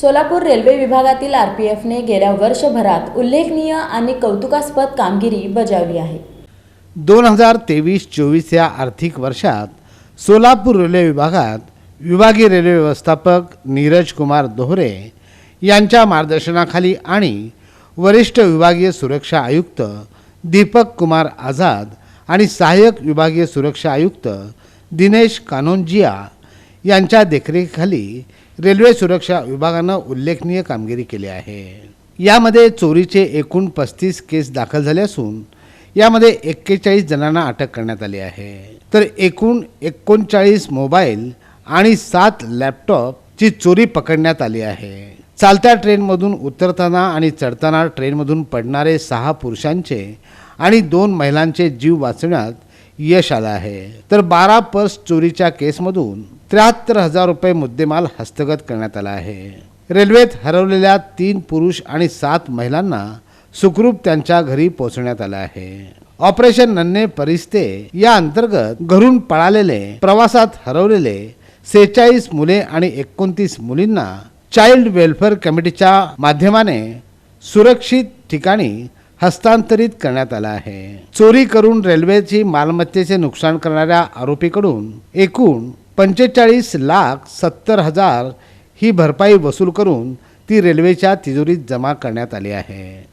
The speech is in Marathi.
सोलापूर रेल्वे विभागातील आर पी एफने गेल्या वर्षभरात उल्लेखनीय आणि कौतुकास्पद कामगिरी बजावली आहे. दोन हजार तेवीस चोवीस या आर्थिक वर्षात सोलापूर रेल्वे विभागात विभागीय रेल्वे व्यवस्थापक नीरज कुमार दोहरे यांच्या मार्गदर्शनाखाली आणि वरिष्ठ विभागीय सुरक्षा आयुक्त दीपक कुमार आझाद आणि सहाय्यक विभागीय सुरक्षा आयुक्त दिनेश कानोनजिया यांच्या देखरेखीखाली रेल्वे सुरक्षा विभागानं उल्लेखनीय कामगिरी केली आहे. यामध्ये चोरीचे एकूण पस्तीस केस दाखल झाले असून यामध्ये एक्केचाळीस जणांना अटक करण्यात आली आहे. तर एकूण एकोणचाळीस मोबाईल आणि सात लॅपटॉपची चोरी पकडण्यात आली आहे. चालत्या ट्रेनमधून उतरताना आणि चढताना ट्रेनमधून पडणारे सहा पुरुषांचे आणि दोन महिलांचे जीव वाचवण्यात यश आलं आहे. तर बारा पर्स चोरीच्या केसमधून त्र्याहत्तर हजार रुपये मुद्देमाल हस्तगत करण्यात आला आहे. रेल्वेत हरवलेल्या तीन पुरुष आणि सात महिलांना सुखरूप त्यांच्या घरी पोहोचवण्यात आलं आहे. ऑपरेशन नन्हे परिस्ते या अंतर्गत घरून पळालेले प्रवासात हरवलेले सेहेचाळीस मुले आणि एकोणतीस मुलींना चाइल्ड वेलफेअर कमिटीच्या माध्यमाने सुरक्षित ठिकाणी हस्तांतरित करण्यात आला आहे. चोरी करून रेल्वेची मालमत्तेचे नुकसान करणाऱ्या आरोपीकडून एकूण पंचेचाळीस लाख सत्तर हजार ही भरपाई वसूल करून ती रेल्वेच्या तिजोरीत जमा करण्यात आली आहे.